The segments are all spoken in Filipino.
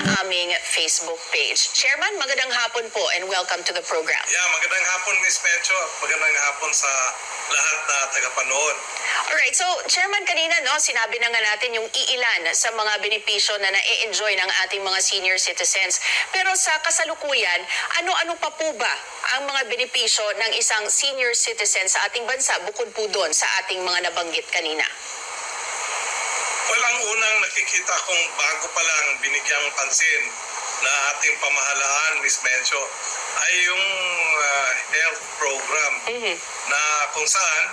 sa aming Facebook page. Chairman, magandang hapon po and welcome to the program. Yeah, magandang hapon Miss Mencho at magandang hapon sa lahat na tagapanood. Alright, so Chairman, kanina no, sinabi na nga natin yung iilan sa mga benepisyo na na-enjoy ng ating mga senior citizens. Pero sa kasalukuyan, ano-ano pa po ba ang mga benepisyo ng isang senior citizen sa ating bansa bukod po doon sa ating mga nabanggit kanina? Well, ang unang nakikita kong bago pa lang binigyang pansin na ating pamahalaan, Miss Mencho, ay yung ah, health program. Na kung saan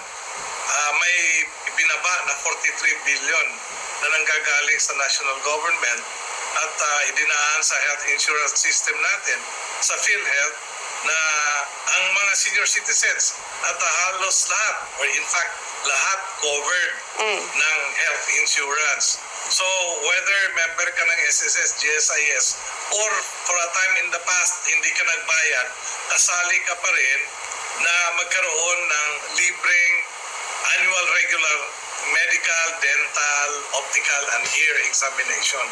ah, may binaba na 43 billion na nanggagaling sa national government at ah, idinaan sa health insurance system natin sa PhilHealth na ang mga senior citizens at ah, halos lahat or in fact lahat covered ng health insurance. So whether member ka ng SSS, GSIS or for a time in the past hindi ka nagbayad, kasali ka pa rin na magkaroon ng libreng annual regular medical, dental, optical, and ear examination.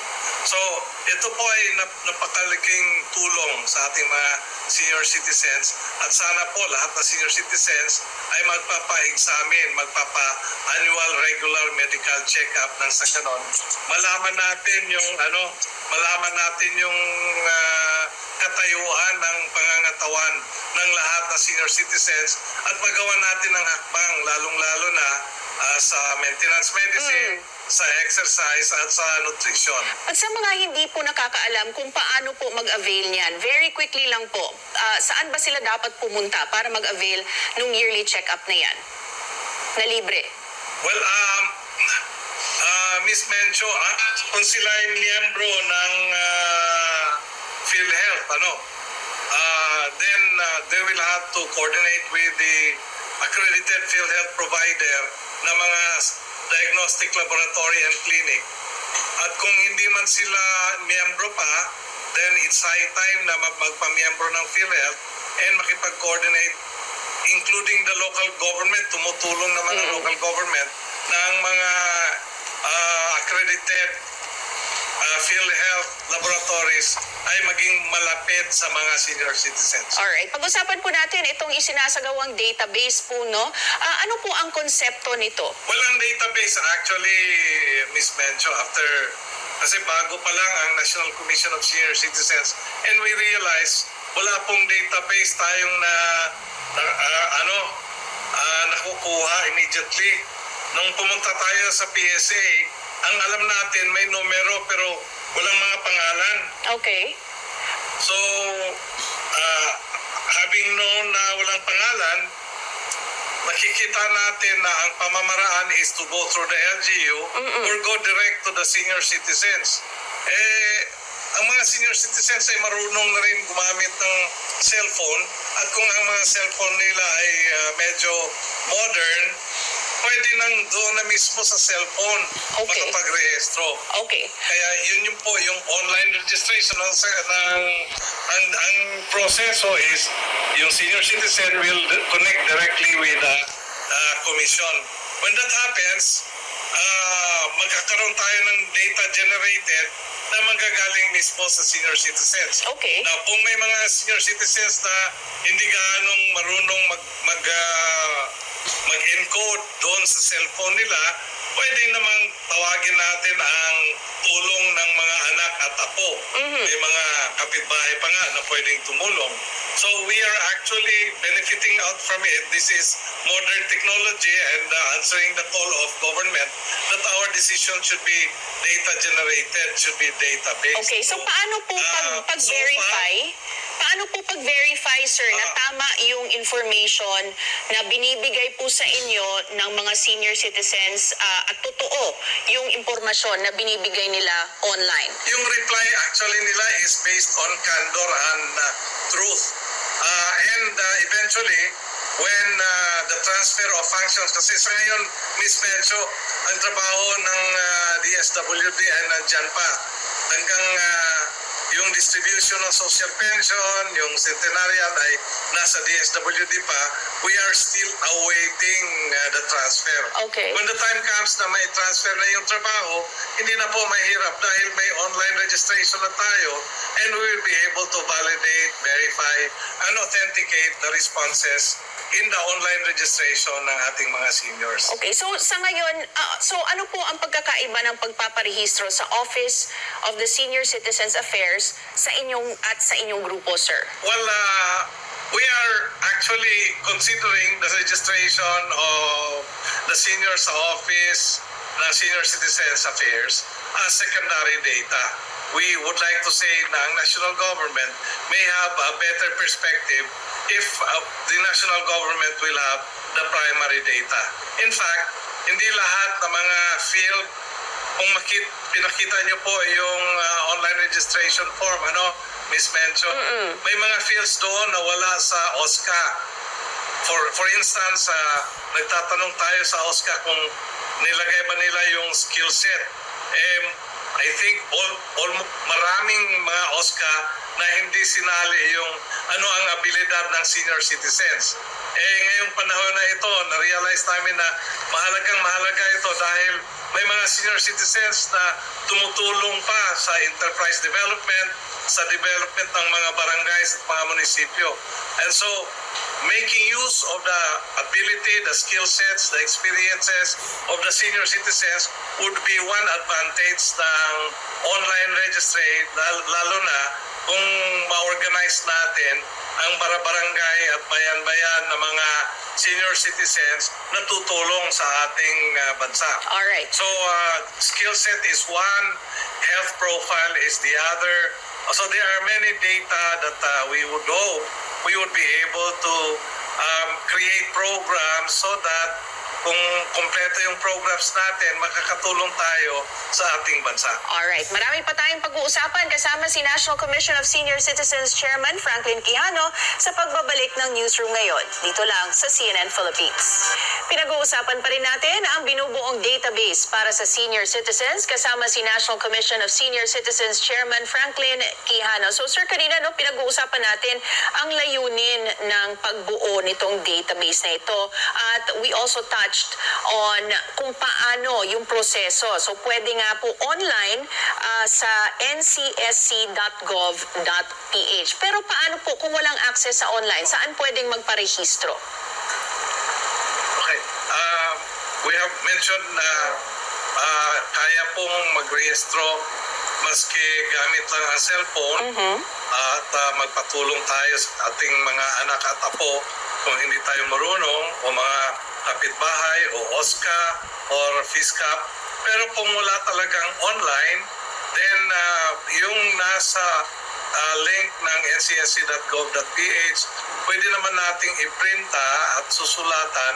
So, ito po ay nap- napakalaking tulong sa ating mga senior citizens at sana po lahat na senior citizens ay magpapa-examine, magpapa-annual regular medical check-up nang sa ganon. Malaman natin yung ano, malaman natin yung ah, katayuan ng pangangatawan ng lahat ng senior citizens at magawa natin ng hakbang lalong-lalo na ah, sa maintenance medicine, sa exercise at sa nutrition. At sa mga hindi po nakakaalam kung paano po mag-avail niyan, very quickly lang po, ah, saan ba sila dapat pumunta para mag-avail ng yearly check-up na yan? Na libre. Well, um, uh, Miss Mencho, ah, kung sila ay miyembro ng ah, PhilHealth, ano, ah, then ah, they will have to coordinate with the accredited PhilHealth provider na mga diagnostic laboratory and clinic. At kung hindi man sila miyembro pa, then it's high time na mag- magpamiyembro ng PhilHealth and makipag-coordinate including the local government, tumutulong naman ang local government ang mga ah, accredited ah, PhilHealth laboratories ay maging malapit sa mga senior citizens. Alright, pag-usapan po natin itong isinasagawang database po, no? Ah, ano po ang konsepto nito? Well, ang database actually, Miss Mencho, after, kasi bago pa lang ang National Commission of Senior Citizens, and we realize wala pong database tayong na, na ah, ano, ah, nakukuha immediately. Nung pumunta tayo sa PSA, ang alam natin may numero pero walang mga pangalan. Okay. So, ah, having known na walang pangalan, makikita natin na ang pamamaraan is to go through the LGU or go direct to the senior citizens. Eh, ang mga senior citizens ay marunong na rin gumamit ng cellphone at kung ang mga cellphone nila ay ah, medyo modern, pwede nang doon na mismo sa cellphone Okay. makapag-rehistro. Okay. Kaya yun yung po yung online registration ng, sa- ng ang, ang proseso is yung senior citizen will connect directly with the uh, commission. When that happens, uh, magkakaroon tayo ng data generated na manggagaling mismo sa senior citizens. Okay. Now, kung may mga senior citizens na hindi gaanong marunong mag, mag, ah, mag-encode doon sa cellphone nila, pwede namang tawagin natin ang tulong ng mga anak at apo. May mga kapitbahay pa nga na pwedeng tumulong. So we are actually benefiting out from it. This is modern technology and uh, answering the call of government that our decision should be data generated, should be data-based. Okay, so paano po pag, ah, pag-verify? Paano po pag-verify, sir, na Ah. tama yung information na binibigay po sa inyo ng mga senior citizens ah, at totoo yung impormasyon na binibigay nila online? Yung reply actually nila is based on candor and uh, truth. Uh, and uh, eventually, when uh, the transfer of functions, kasi sa ngayon, Miss Mencho, ang trabaho ng uh, DSWD ay nandyan pa. Hanggang uh, yung distribution ng social pension, yung centenarian ay nasa DSWD pa, we are still awaiting uh, the transfer. Okay. When the time comes na may transfer na yung trabaho, hindi na po mahirap dahil may online registration na tayo and we will be able to validate, verify, and authenticate the responses in the online registration ng ating mga seniors. Okay, so sa ngayon, ah, so ano po ang pagkakaiba ng pagpaparehistro sa Office of the Senior Citizens Affairs sa inyong at sa inyong grupo, sir? Well, uh, we are actually considering the registration of the senior sa office ng Senior Citizens Affairs as secondary data. We would like to say na ang national government may have a better perspective if uh, the national government will have the primary data. In fact, hindi lahat ng mga field kung makit, pinakita niyo po yung uh, online registration form, ano, Miss Mencho, may mga fields doon na wala sa OSCA. For, for instance, uh, nagtatanong tayo sa OSCA kung nilagay ba nila yung skill set. Eh, I think all, all, maraming mga OSCA na hindi sinali yung ano ang abilidad ng senior citizens. Eh ngayong panahon na ito, na-realize namin na mahalagang mahalaga ito dahil may mga senior citizens na tumutulong pa sa enterprise development, sa development ng mga barangays at mga munisipyo. And so, making use of the ability, the skill sets, the experiences of the senior citizens would be one advantage ng online registry, lal- lalo na kung ma-organize natin ang barabarangay at bayan-bayan ng mga senior citizens na tutulong sa ating uh, bansa. All right. So uh, skill set is one, health profile is the other. So there are many data that uh, we would hope we would be able to um, create programs so that kung kompleto yung programs natin, makakatulong tayo sa ating bansa. Alright, marami pa tayong pag-uusapan kasama si National Commission of Senior Citizens Chairman Franklin Quijano sa pagbabalik ng newsroom ngayon, dito lang sa CNN Philippines. Pinag-uusapan pa rin natin ang binubuong database para sa senior citizens kasama si National Commission of Senior Citizens Chairman Franklin Quijano. So sir, kanina no, pinag-uusapan natin ang layunin ng pagbuo nitong database na ito at we also touched on kung paano yung proseso. So pwede nga po online ah, sa ncsc.gov.ph. Pero paano po kung walang access sa online? Saan pwedeng magparehistro? Okay. Uh, we have mentioned na uh, kaya pong magrehistro maski gamit lang ang cellphone at uh, magpatulong tayo sa ating mga anak at apo kung hindi tayo marunong o mga kapitbahay o OSCA or FISCAP. Pero kung wala talagang online, then uh, yung nasa uh, link ng ncsc.gov.ph, pwede naman nating iprinta at susulatan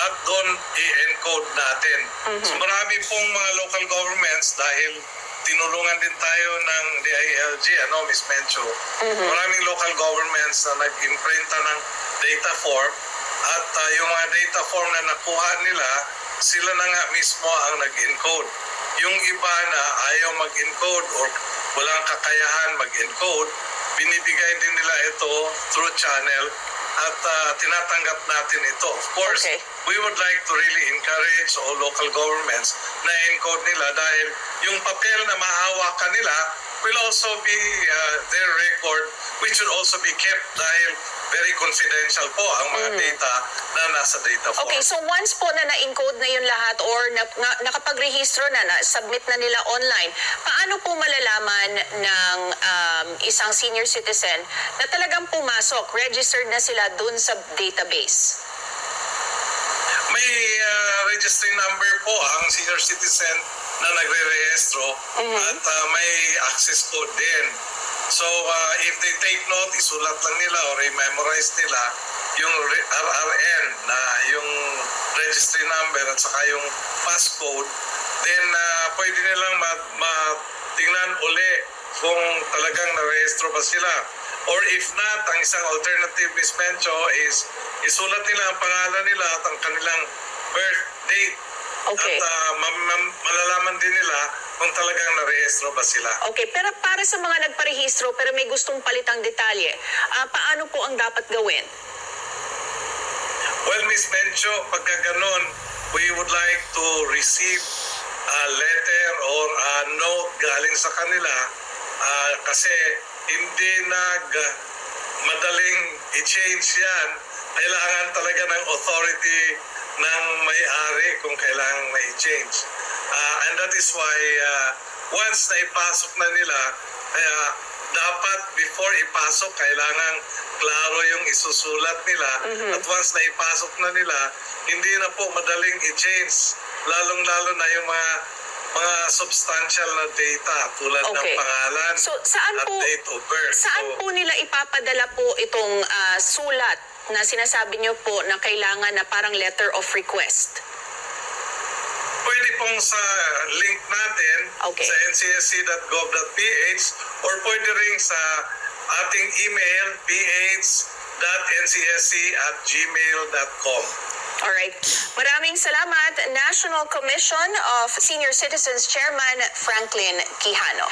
at doon i-encode natin. So marami pong mga local governments dahil tinulungan din tayo ng DILG, ano, Miss Mencho. Maraming local governments na nag-imprinta ng data form at uh, yung mga data form na nakuha nila, sila na nga mismo ang nag-encode. Yung iba na ayaw mag-encode or walang kakayahan mag-encode, binibigay din nila ito through channel at uh, tinatanggap natin ito. Of course, Okay. we would like to really encourage all local governments na encode nila dahil yung papel na mahawakan nila will also be uh, their record which should also be kept dahil very confidential po ang mga data na nasa data form. Okay, so once po na na-encode na yun lahat or na, na, nakapagrehistro na, na-submit na nila online, paano po malalaman ng um, isang senior citizen na talagang pumasok, registered na sila dun sa database? May uh, registry number po ang senior citizen na nagre-rehistro at uh, may access code din. So uh, if they take note, isulat lang nila or i-memorize nila yung RRN na yung registry number at saka yung passcode, then uh, pwede nilang ma- matingnan uli kung talagang narehistro ba sila. Or if not, ang isang alternative Miss Mencho is isulat nila ang pangalan nila at ang kanilang birth date. Okay. At ma- malalaman din nila kung talagang narehistro ba sila. Okay, pero para sa mga nagparehistro pero may gustong palitang detalye, ah, paano po ang dapat gawin? Well, Miss Mencho, pagka ganun, we would like to receive a letter or a note galing sa kanila ah, kasi hindi nag madaling i-change yan. Kailangan talaga ng authority ng may-ari kung kailangan na i-change. Ah, and that is why ah, once na ipasok na nila, kaya dapat before ipasok, kailangan klaro yung isusulat nila. At once na ipasok na nila, hindi na po madaling i-change. Lalong-lalo na yung mga mga substantial na data tulad ng Okay. pangalan So, saan at po- date of birth. Saan So, po nila ipapadala po itong ah, sulat na sinasabi niyo po na kailangan na parang letter of request? Pong sa link natin Okay. sa ncsc.gov.ph or pwede rin sa ating email ph.ncsc at gmail.com. Alright. Maraming salamat, National Commission of Senior Citizens Chairman Franklin Quijano.